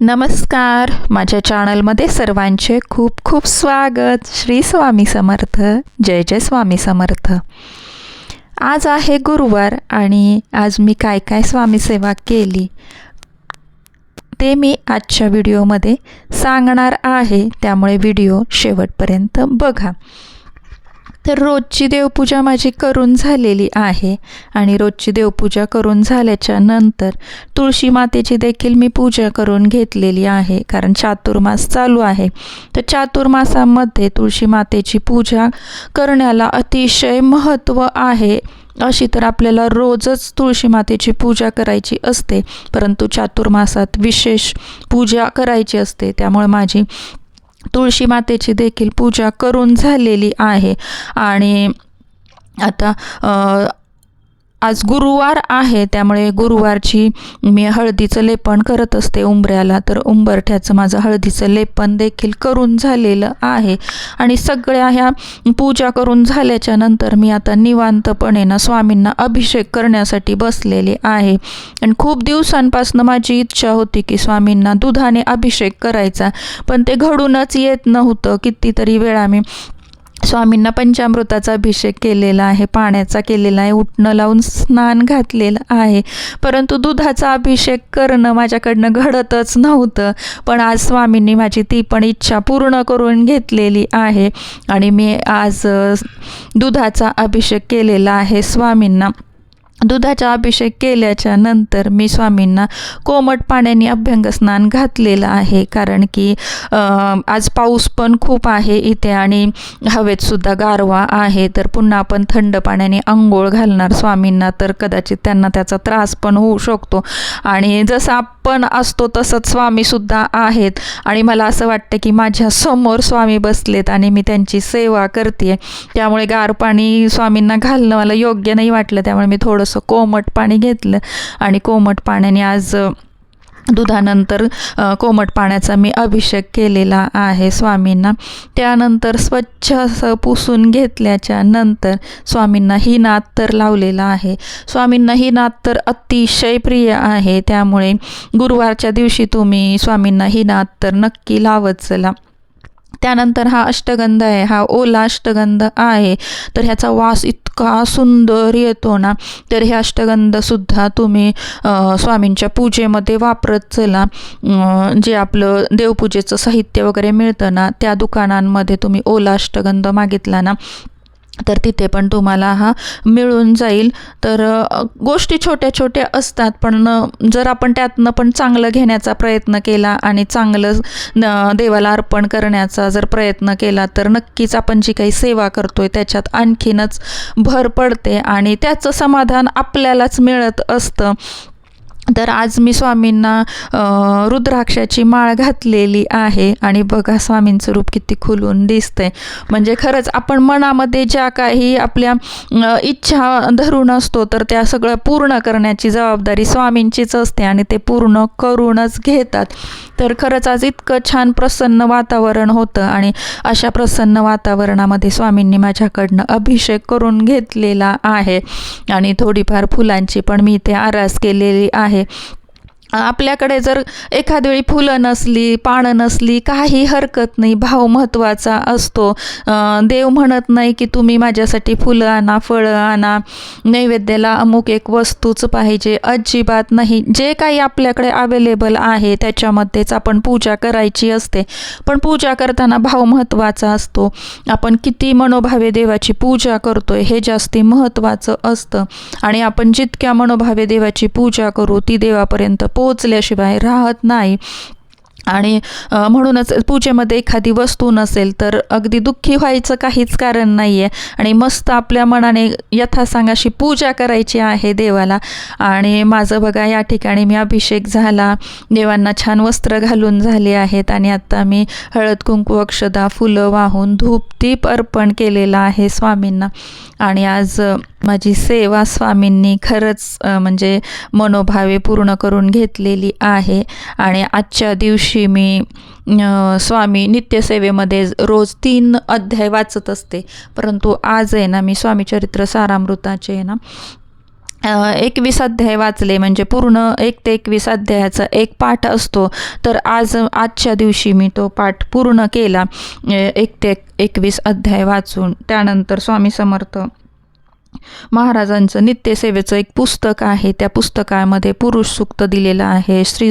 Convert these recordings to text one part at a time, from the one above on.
नमस्कार. माझ्या चॅनलमध्ये सर्वांचे खूप खूप स्वागत. श्री स्वामी समर्थ. जय जय स्वामी समर्थ. आज आहे गुरुवार आणि आज मी काय काय स्वामी सेवा केली ते मी आजच्या व्हिडिओमध्ये सांगणार आहे. त्यामुळे व्हिडिओ शेवटपर्यंत बघा. तर रोजची देवपूजा माझी करून झालेली आहे. आणि रोजची देवपूजा करून झाल्याच्यानंतर तुळशी मातेची देखील मी पूजा करून घेतलेली आहे. कारण चातुर्मास चालू आहे. तर चातुर्मासामध्ये तुळशी मातेची पूजा करण्याला अतिशय महत्त्व आहे. अशी तर आपल्याला रोजच तुळशी मातेची पूजा करायची असते. परंतु चातुर्मासात विशेष पूजा करायची असते. त्यामुळे माझी तुळशी मातेची देखील पूजा करून झालेली आहे. आणि आता आज गुरुवार आहे त्यामुळे गुरुवारची मी हळदीचं लेपन करत असते उंबऱ्याला. तर उंबरठ्याचं माझं हळदीचं लेपन देखील करून झालेलं आहे. आणि सगळ्या ह्या पूजा करून झाल्याच्यानंतर मी आता निवांतपणे ना स्वामींना अभिषेक करण्यासाठी बसलेले आहे. आणि खूप दिवसांपासून माझी इच्छा होती की स्वामींना दुधाने अभिषेक करायचा. पण ते घडूनच येत नव्हतं. कितीतरी वेळा मी स्वामींना पंचामृताचा अभिषेक केलेला आहे पाण्याचा केलेला आहे उठणं लावून स्नान घातलेलं आहे. परंतु दुधाचा अभिषेक करणं माझ्याकडनं घडतच नव्हतं पण आज स्वामींनी माझी ती पण इच्छा पूर्ण करून घेतलेली आहे आणि मी आज दुधाचा अभिषेक केलेला आहे स्वामींना. दुधाचा अभिषेक केल्याच्यानंतर मी स्वामींना कोमट पाण्याने अभ्यंग स्नान घातलेलं आहे. कारण की आज पाऊस पण खूप आहे इथे आणि हवेतसुद्धा गारवा आहे. तर पुन्हा आपण थंड पाण्याने आंघोळ घालणार स्वामींना तर कदाचित त्यांना त्याचा त्रास पण होऊ शकतो. आणि जसं आपण असतो तसंच स्वामीसुद्धा आहेत. आणि मला असं वाटतं की माझ्यासमोर स्वामी बसलेत आणि मी त्यांची सेवा करते त्यामुळे गार पाणी स्वामींना घालणं मला योग्य नाही वाटलं. त्यामुळे मी थोडं थोडंसं कोमट पाणी घेतलं. आणि कोमट पाण्याने आज दुधानंतर कोमट पाण्याचा मी अभिषेक केलेला आहे स्वामींना. त्यानंतर स्वच्छ असं पुसून घेतल्याच्या नंतर स्वामींना ही नात तर लावलेला आहे. स्वामींना ही नात तर अतिशय प्रिय आहे. त्यामुळे गुरुवारच्या दिवशी तुम्ही स्वामींना ही नात तर नक्की लावत चला. त्यानंतर हा अष्टगंध आहे. हा ओला अष्टगंध आहे. तर ह्याचा वास इतका सुंदर येतो ना? तर हे अष्टगंधसुद्धा तुम्ही स्वामींच्या पूजेमध्ये वापरत चला. जे आपलं देवपूजेचं साहित्य वगैरे मिळतं ना त्या दुकानांमध्ये तुम्ही ओला अष्टगंध मागितला ना तर तिथे पण तुम्हाला हा मिळून जाईल. तर गोष्टी छोट्या छोट्या असतात पण जर आपण त्यातनं पण चांगलं घेण्याचा प्रयत्न केला आणि चांगलं देवाला अर्पण करण्याचा जर प्रयत्न केला तर नक्कीच आपण जी काही सेवा करतोय त्याच्यात आणखीनच भर पडते आणि त्याचं समाधान आपल्यालाच मिळत असतं. तर आज मी स्वामींना रुद्राक्षाची माळ घातलेली आहे. आणि बघा स्वामींचं रूप किती खुलून दिसतंय. म्हणजे खरंच आपण मनामध्ये ज्या काही आपल्या इच्छा धरून असतो तर त्या सगळ्या पूर्ण करण्याची जबाबदारी स्वामींचीच असते आणि ते पूर्ण करूनच घेतात. तर खरंच आज इतकं छान प्रसन्न वातावरण होतं आणि अशा प्रसन्न वातावरणामध्ये स्वामींनी माझ्याकडनं अभिषेक करून घेतलेला आहे. आणि थोडीफार फुलांची पण मी इथे आरास केलेली आहे. 이렇게 आपल्याकडे जर एखाद वेळी फुलं नसली पानं नसली काही हरकत नाही भाव महत्त्वाचा असतो. देव म्हणत नाही की तुम्ही माझ्यासाठी फुलं आणा फळं आणा. नैवेद्याला अमुक एक वस्तूच पाहिजे. अजिबात नाही. जे काही आपल्याकडे अवेलेबल आहे त्याच्यामध्येच आपण पूजा करायची असते. पण पूजा करताना भाव महत्त्वाचा असतो. आपण किती मनोभावे देवाची पूजा करतोय हे जास्ती महत्त्वाचं असतं. आणि आपण जितक्या मनोभावे देवाची पूजा करू ती देवापर्यंत पोचल्याशिवाय राहत नाही. आणि म्हणूनच पूजेमध्ये एखादी वस्तू नसेल तर अगदी दुःखी व्हायचं काहीच कारण नाही आहे आणि मस्त आपल्या मनाने यथासांगाशी पूजा करायची आहे देवाला. आणि माझं बघा या ठिकाणी मी अभिषेक झाला. देवांना छान वस्त्र घालून झाले आहेत. आणि आत्ता मी हळद कुंकू अक्षदा फुलं वाहून धूप दीप अर्पण केलेलं आहे स्वामींना. आणि आज माझी सेवा स्वामींनी खरंच म्हणजे मनोभावे पूर्ण करून घेतलेली आहे. आणि आजच्या दिवशी मी स्वामी नित्यसेवेमध्ये रोज तीन अध्याय वाचत असते. परंतु आज आहे ना मी स्वामी चरित्र सारामृताचे आहे ना एकवीस अध्याय वाचले. म्हणजे पूर्ण एक ते एकवीस अध्यायाचा एक पाठ असतो. तर आज आजच्या दिवशी मी तो पाठ पूर्ण केला. एक ते एकवीस अध्याय वाचून. त्यानंतर स्वामी समर्थ महाराजांचं नित्यसेवेचं एक पुस्तक आहे. त्या पुस्तकामध्ये पुरुष सूक्त दिलेलं आहे स्त्री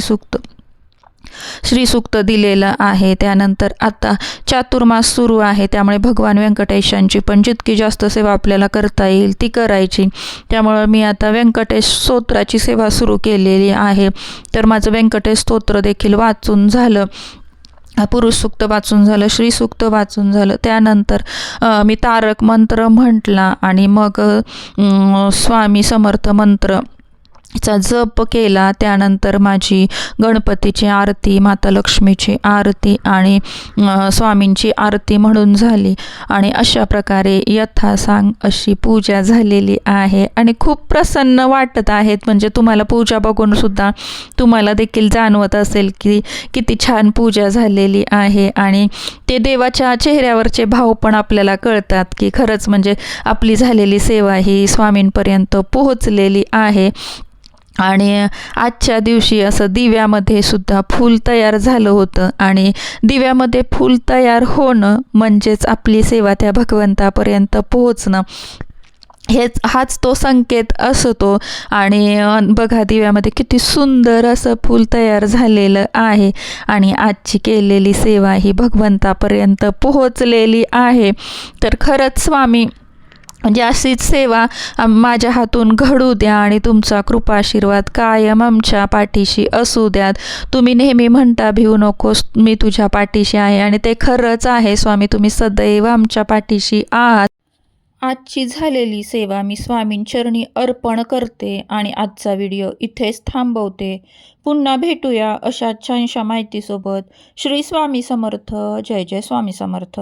श्रीसूक्त दिलेलं आहे. त्यानंतर आता चातुर्मास सुरू आहे. त्यामुळे भगवान व्यंकटेशांची पण जितकी जास्त सेवा आपल्याला करता येईल ती करायची. त्यामुळं मी आता व्यंकटेश स्तोत्राची सेवा सुरू केलेली आहे. तर माझं व्यंकटेश स्तोत्र देखील वाचून झालं. पुरुष सूक्त वाचून झालं श्री सूक्त वाचून झालं. त्यानंतर मी तारक मंत्र म्हटला आणि मग स्वामी समर्थ मंत्र चा जप केला त्यानंतर माझी गणपतीची आरती माता लक्ष्मीची आरती आणि स्वामींची आरती म्हणून झाली. आणि अशा प्रकारे यथासांग अशी पूजा झालेली आहे. आणि खूप प्रसन्न वाटत आहेत. म्हणजे तुम्हाला पूजा बघून सुद्धा तुम्हाला देखील जाणवत असेल की किती छान पूजा झालेली आहे. आणि ते देवाच्या चेहऱ्यावरचे भाव पण आपल्याला कळतात की खरंच म्हणजे आपली झालेली सेवा ही स्वामींपर्यंत पोहोचलेली आहे. आणि आजच्या दिवशी असं दिव्यामध्ये सुद्धा फूल तयार झालं होतं. आणि दिव्यामध्ये फूल तयार होणं म्हणजेच आपली सेवा त्या भगवंतापर्यंत पोहोचणं. हेच हाच तो संकेत असतो. आणि बघा दिव्यामध्ये किती सुंदर असं फूल तयार झालेलं आहे. आणि आजची केलेली सेवा ही भगवंतापर्यंत पोहोचलेली आहे. तर खरंच स्वामी म्हणजे अशीच सेवा माझ्या हातून घडू द्या आणि तुमचा कृपाशीर्वाद कायम आमच्या पाठीशी असू द्यात. तुम्ही नेहमी म्हणता भिवू नकोस मी तुझ्या पाठीशी आहे. आणि ते खरंच आहे स्वामी तुम्ही सदैव आमच्या पाठीशी आहात. आजची झालेली सेवा मी स्वामींचरणी अर्पण करते आणि आजचा व्हिडिओ इथेच थांबवते. पुन्हा भेटूया अशा छानशा माहितीसोबत. श्री स्वामी समर्थ. जय जय स्वामी समर्थ.